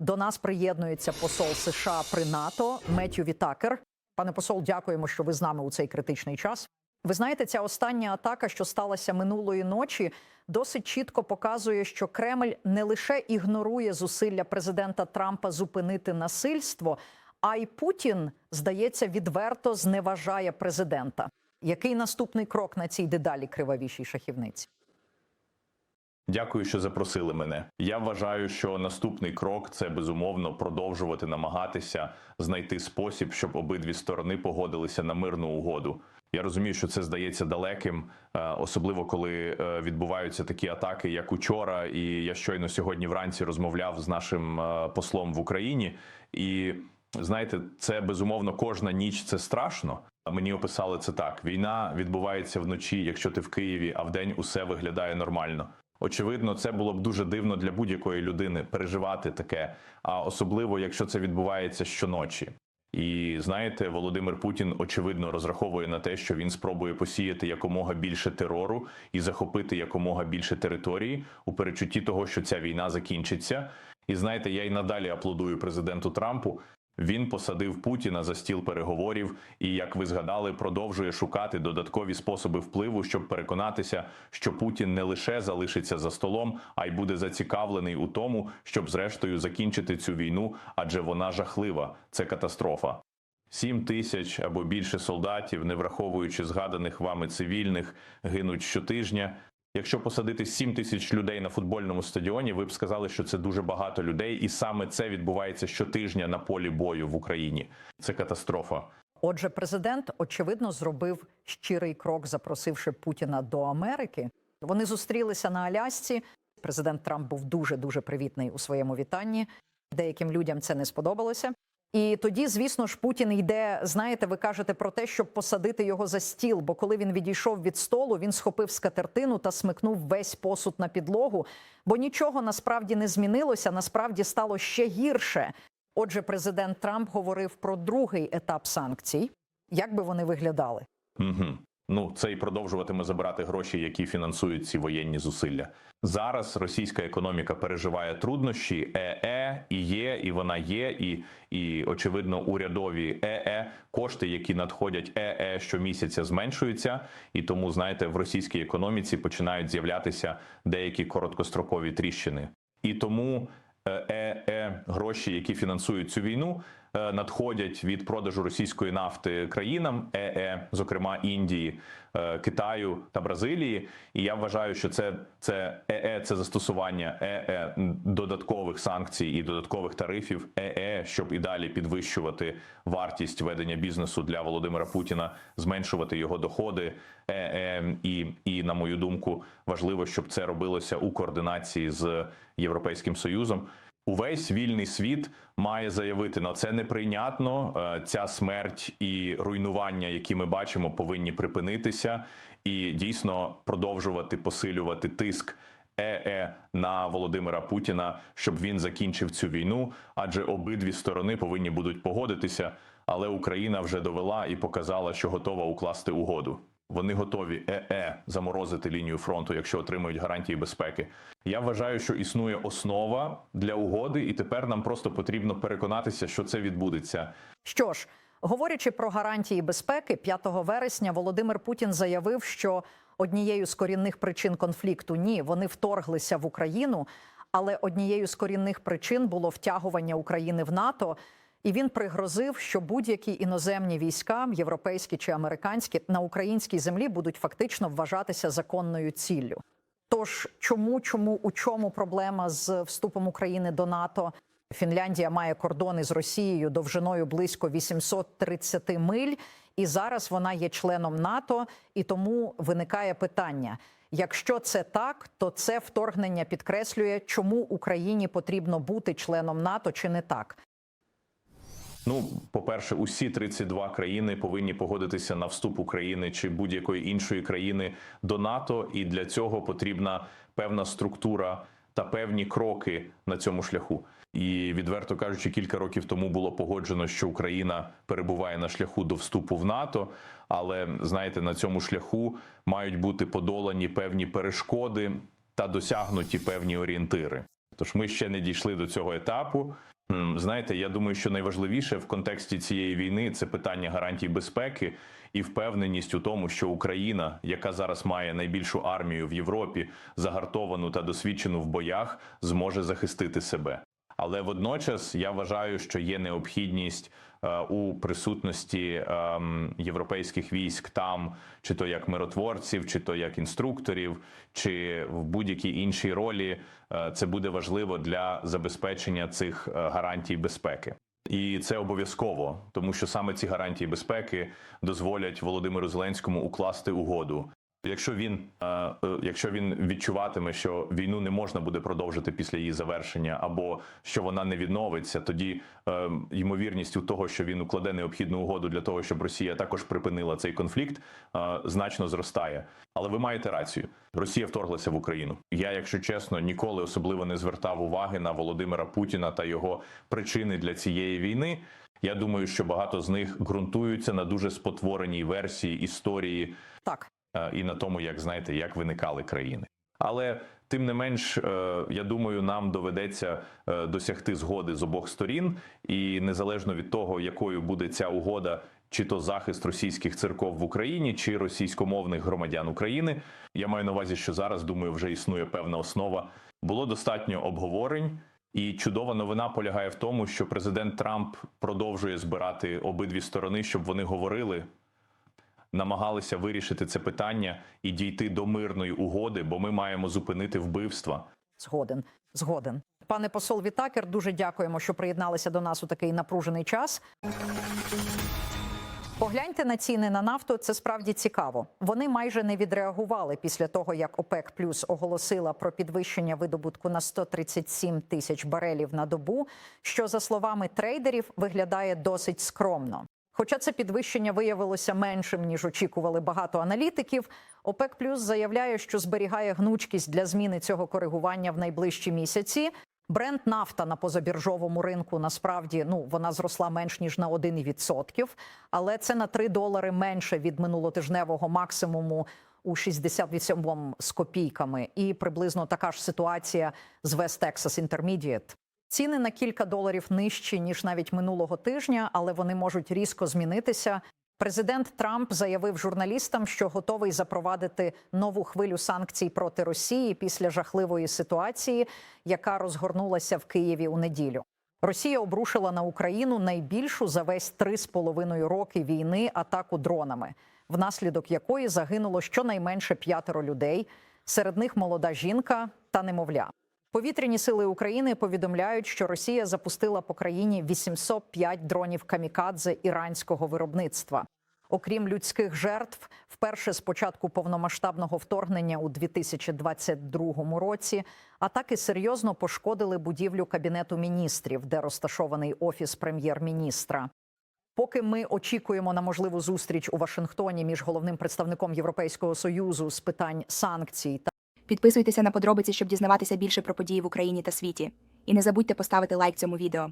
До нас приєднується посол США при НАТО Меттю Вітакер. Пане посол, дякуємо, що ви з нами у цей критичний час. Ви знаєте, ця остання атака, що сталася минулої ночі, досить чітко показує, що Кремль не лише ігнорує зусилля президента Трампа зупинити насильство, а й Путін, здається, відверто зневажає президента. Який наступний крок на цій дедалі кривавішій шахівниці? Дякую, що запросили мене. Я вважаю, що наступний крок це безумовно продовжувати намагатися знайти спосіб, щоб обидві сторони погодилися на мирну угоду. Я розумію, що це здається далеким, е, особливо коли е, відбуваються такі атаки, як учора. І я щойно сьогодні вранці розмовляв з нашим е, послом в Україні. І знаєте, це безумовно кожна ніч це страшно. Мені описали це так: війна відбувається вночі, якщо ти в Києві, а вдень усе виглядає нормально. Очевидно, це було б дуже дивно для будь-якої людини переживати таке, а особливо якщо це відбувається щоночі. І знаєте, Володимир Путін очевидно розраховує на те, що він спробує посіяти якомога більше терору і захопити якомога більше території у перечутті того, що ця війна закінчиться. І знаєте, я й надалі аплодую президенту Трампу. Він посадив Путіна за стіл переговорів і, як ви згадали, продовжує шукати додаткові способи впливу, щоб переконатися, що Путін не лише залишиться за столом, а й буде зацікавлений у тому, щоб зрештою закінчити цю війну, адже вона жахлива. Це катастрофа. Сім тисяч або більше солдатів, не враховуючи згаданих вами цивільних, гинуть щотижня. Якщо посадити 7 тисяч людей на футбольному стадіоні, ви б сказали, що це дуже багато людей, і саме це відбувається щотижня на полі бою в Україні. Це катастрофа. Отже, президент очевидно зробив щирий крок, запросивши Путіна до Америки. Вони зустрілися на Алясці. Президент Трамп був дуже дуже привітний у своєму вітанні. Деяким людям це не сподобалося. І тоді, звісно ж, Путін йде. Знаєте, ви кажете про те, щоб посадити його за стіл. Бо коли він відійшов від столу, він схопив скатертину та смикнув весь посуд на підлогу. Бо нічого насправді не змінилося. Насправді стало ще гірше. Отже, президент Трамп говорив про другий етап санкцій. Як би вони виглядали? Угу. Ну, це і продовжуватиме забирати гроші, які фінансують ці воєнні зусилля. Зараз російська економіка переживає труднощі. ЕЕ і є, і вона є, і, і очевидно, урядові ЕЕ кошти, які надходять ЕЕ щомісяця, зменшуються. І тому, знаєте, в російській економіці починають з'являтися деякі короткострокові тріщини. І тому ЕЕ гроші, які фінансують цю війну, надходять від продажу російської нафти країнам ЕЕ, зокрема Індії, е, Китаю та Бразилії. І я вважаю, що це це ЕЕ, це застосування ЕЕ додаткових санкцій і додаткових тарифів ЕЕ, щоб і далі підвищувати вартість ведення бізнесу для Володимира Путіна, зменшувати його доходи. ЕЕ, і, і на мою думку, важливо, щоб це робилося у координації з Європейським Союзом. Увесь вільний світ має заявити на це неприйнятно. Е, Ця смерть і руйнування, які ми бачимо, повинні припинитися і дійсно продовжувати посилювати тиск ЕЕ на Володимира Путіна, щоб він закінчив цю війну. Адже обидві сторони повинні будуть погодитися. Але Україна вже довела і показала, що готова укласти угоду. Вони готові ЕЕ заморозити лінію фронту, якщо отримують гарантії безпеки. Я вважаю, що існує основа для угоди, і тепер нам просто потрібно переконатися, що це відбудеться. Що ж, говорячи про гарантії безпеки, 5 вересня Володимир Путін заявив, що однією з корінних причин конфлікту ні, вони вторглися в Україну, але однією з корінних причин було втягування України в НАТО. І він пригрозив, що будь-які іноземні війська, європейські чи американські, на українській землі будуть фактично вважатися законною ціллю. Тож, чому, чому у чому проблема з вступом України до НАТО? Фінляндія має кордони з Росією довжиною близько 830 миль, і зараз вона є членом НАТО, і тому виникає питання. Якщо це так, то це вторгнення підкреслює, чому Україні потрібно бути членом НАТО чи не так. Ну, по-перше, усі 32 країни повинні погодитися на вступ України чи будь-якої іншої країни до НАТО, і для цього потрібна певна структура та певні кроки на цьому шляху. І відверто кажучи, кілька років тому було погоджено, що Україна перебуває на шляху до вступу в НАТО. Але знаєте, на цьому шляху мають бути подолані певні перешкоди та досягнуті певні орієнтири. Тож ми ще не дійшли до цього етапу. Знаєте, я думаю, що найважливіше в контексті цієї війни це питання гарантій безпеки і впевненість у тому, що Україна, яка зараз має найбільшу армію в Європі, загартовану та досвідчену в боях, зможе захистити себе. Але водночас я вважаю, що є необхідність е, у присутності ем, європейських військ там, чи то як миротворців, чи то як інструкторів, чи в будь-якій іншій ролі. Е, Це буде важливо для забезпечення цих е, гарантій безпеки. І це обов'язково, тому що саме ці гарантії безпеки дозволять Володимиру Зеленському укласти угоду. Якщо він, е, е, якщо він відчуватиме, що війну не можна буде продовжити після її завершення, або що вона не відновиться, тоді е, ймовірність у того, що він укладе необхідну угоду для того, щоб Росія також припинила цей конфлікт, значно зростає. Але ви маєте рацію. Росія вторглася в Україну. Я, якщо чесно, ніколи особливо не звертав уваги на Володимира Путіна та його причини для цієї війни. Я думаю, що багато з них ґрунтуються на дуже спотвореній версії історії Так, і на тому, як знаєте, як виникали країни. Але тим не менш, е, я думаю, нам доведеться е, досягти згоди з обох сторін, і незалежно від того, якою буде ця угода, чи то захист російських церков в Україні, чи російськомовних громадян України, я маю на увазі, що зараз думаю, вже існує певна основа. Було достатньо обговорень. І чудова новина полягає в тому, що президент Трамп продовжує збирати обидві сторони, щоб вони говорили намагалися вирішити це питання і дійти до мирної угоди, бо ми маємо зупинити вбивства. згоден. Згоден. Пане посол Вітакер, дуже дякуємо, що приєдналися до нас у такий напружений час. Погляньте на ціни на нафту. Це справді цікаво. Вони майже не відреагували після того, як ОПЕК Плюс оголосила про підвищення видобутку на 137 тисяч барелів на добу, що за словами трейдерів виглядає досить скромно. Хоча це підвищення виявилося меншим ніж очікували багато аналітиків. ОПЕК Плюс заявляє, що зберігає гнучкість для зміни цього коригування в найближчі місяці. Бренд нафта на позабіржовому ринку насправді ну вона зросла менш ніж на 1%, але це на 3 долари менше від минулотижневого максимуму у 68 з копійками. І приблизно така ж ситуація з West Texas Intermediate. Ціни на кілька доларів нижчі ніж навіть минулого тижня, але вони можуть різко змінитися. Президент Трамп заявив журналістам, що готовий запровадити нову хвилю санкцій проти Росії після жахливої ситуації, яка розгорнулася в Києві у неділю. Росія обрушила на Україну найбільшу за весь три з половиною роки війни атаку дронами, внаслідок якої загинуло щонайменше п'ятеро людей. Серед них молода жінка та немовля. Повітряні сили України повідомляють, що Росія запустила по країні 805 дронів камікадзе іранського виробництва. Окрім людських жертв, вперше з початку повномасштабного вторгнення у 2022 році атаки серйозно пошкодили будівлю кабінету міністрів, де розташований офіс прем'єр-міністра. Поки ми очікуємо на можливу зустріч у Вашингтоні між головним представником Європейського союзу з питань санкцій та Підписуйтеся на подробиці, щоб дізнаватися більше про події в Україні та світі. І не забудьте поставити лайк цьому відео.